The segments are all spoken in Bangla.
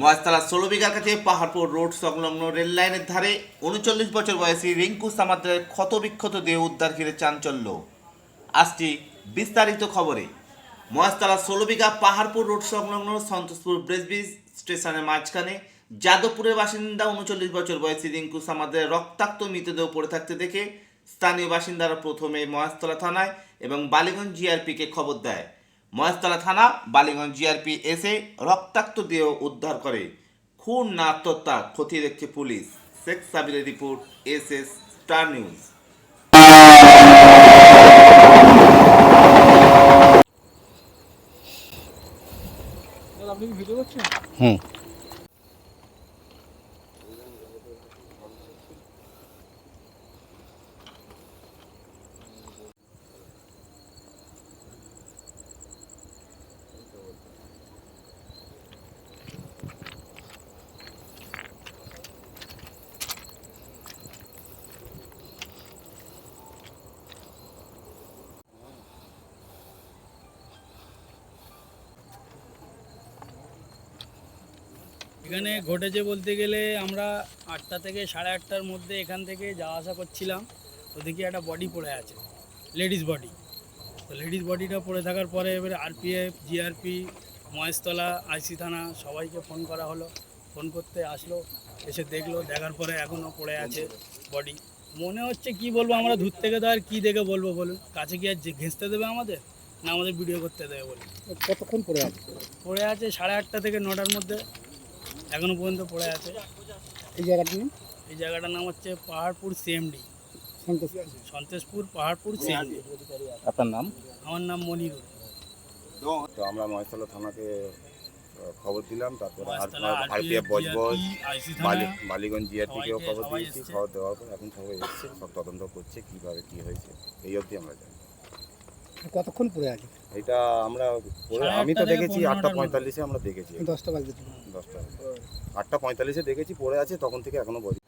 মহাস্তালা ষোলো বিঘার কাছে পাহাড়পুর রোড সংলগ্ন রেল লাইনের ধারে উনচল্লিশ বছর বয়সী রিঙ্কু সামাদ্রের ক্ষতবিক্ষত দেহ উদ্ধার ঘিরে চাঞ্চল্য। আসছি বিস্তারিত খবরে। মহাস্তালা ষোলো বিঘা পাহাড়পুর রোড সংলগ্ন সন্তোষপুর ব্রেসব্রিজ স্টেশনের মাঝখানে যাদবপুরের বাসিন্দা উনচল্লিশ বছর বয়সী রিঙ্কু সামাদ্রের রক্তাক্ত মৃতদেহ পড়ে থাকতে দেখে স্থানীয় বাসিন্দারা প্রথমে মহেশতলা থানায় এবং বালিগঞ্জ জিআরপিকে খবর দেয়। মহেশতলা থানা বালিগঞ্জ জিআরপি এসে রক্তাক্ত দেহ উদ্ধার করে। খুন না আত্মহত্যা খতিয়ে দেখছে police. Sheikh সাবিরের report S S star news. হুম। এখানে ঘটেছে বলতে গেলে আমরা আটটা থেকে সাড়ে আটটার মধ্যে এখান থেকে যাওয়া আসা করছিলাম। ওদিকে একটা বডি পড়ে আছে লেডিস বডি তো লেডিস বডিটা পড়ে থাকার পরে এবারে আরপিএফ জিআরপি মহেশতলা আইসি থানা সবাইকে ফোন করা হলো। ফোন করতে আসলো এসে দেখল দেখার পরে এখনও পড়ে আছে বডি মনে হচ্ছে কি বলব আমরা দূর থেকে তো আর কী দেখে বলব বলুন? কাছে কি আর যে ঘেঁচতে দেবে আমাদের? না আমাদের ভিডিও করতে দেবে বলুন? কতক্ষণ পড়ে আছে? পড়ে আছে সাড়ে আটটা থেকে নটার মধ্যে। এখনও পর্যন্ত পড়ে আছে। এই জায়গাটা এই জায়গাটার নাম হচ্ছে পাহাড়পুর সিএমডি সন্তোষ সন্তোষপুর। পাহাড়পুর সিএমডি আপনার নাম? আমার নাম মনিরুল। তো আমরা মহেশতলা থানাকে খবর দিলাম তারপরে আরপিএফ RPF, বজবজ জিআরপিকেও সবাইকে- খবর দিয়েছি খবর দেওয়ার পর এখন সবাই এসছে সব তদন্ত করছে কীভাবে কি হয়েছে এই অবধি আমরা জানি। কতক্ষণ পরে আছে? এটা আমরা আমি তো দেখেছি আটটা পঁয়তাল্লিশে আমরা দেখেছি। দশটা বাজতে দশটা আটটা পঁয়তাল্লিশে দেখেছি পড়ে আছে তখন থেকে এখনও বলি।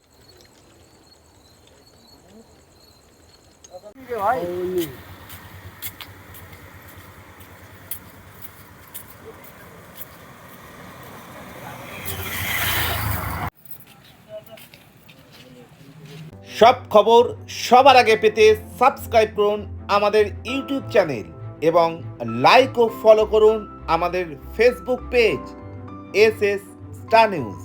সব খবর সবার আগে পেতে সাবস্ক্রাইব করুন আমাদের ইউটিউব চ্যানেল এবং লাইক ও ফলো করুন আমাদের Facebook page S S star news